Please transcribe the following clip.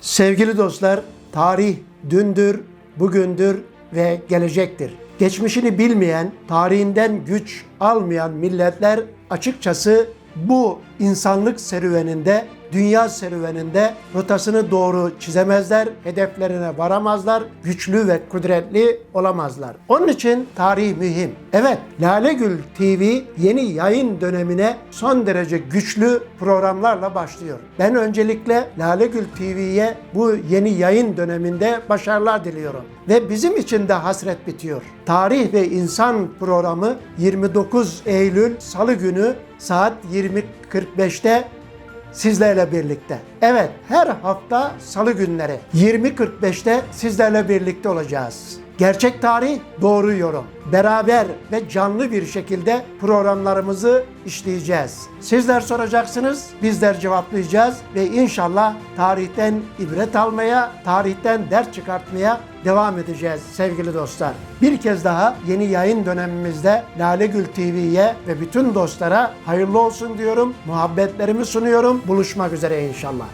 Sevgili dostlar, tarih dündür, bugündür ve gelecektir. Geçmişini bilmeyen, tarihinden güç almayan milletler açıkçası bu insanlık serüveninde, dünya serüveninde rotasını doğru çizemezler, hedeflerine varamazlar, güçlü ve kudretli olamazlar. Onun için tarih mühim. Evet, Lale Gül TV yeni yayın dönemine son derece güçlü programlarla başlıyor. Ben öncelikle Lale Gül TV'ye bu yeni yayın döneminde başarılar diliyorum. Ve bizim için de hasret bitiyor. Tarih ve İnsan programı 29 Eylül Salı günü saat 20.45'te sizlerle birlikte. Evet, her hafta salı günleri 20.45'te sizlerle birlikte olacağız. Gerçek tarih, doğru yorum. Beraber ve canlı bir şekilde programlarımızı işleyeceğiz. Sizler soracaksınız, bizler cevaplayacağız ve inşallah tarihten ibret almaya, tarihten ders çıkartmaya devam edeceğiz sevgili dostlar. Bir kez daha yeni yayın dönemimizde Lale Gül TV'ye ve bütün dostlara hayırlı olsun diyorum. Muhabbetlerimi sunuyorum. Buluşmak üzere inşallah.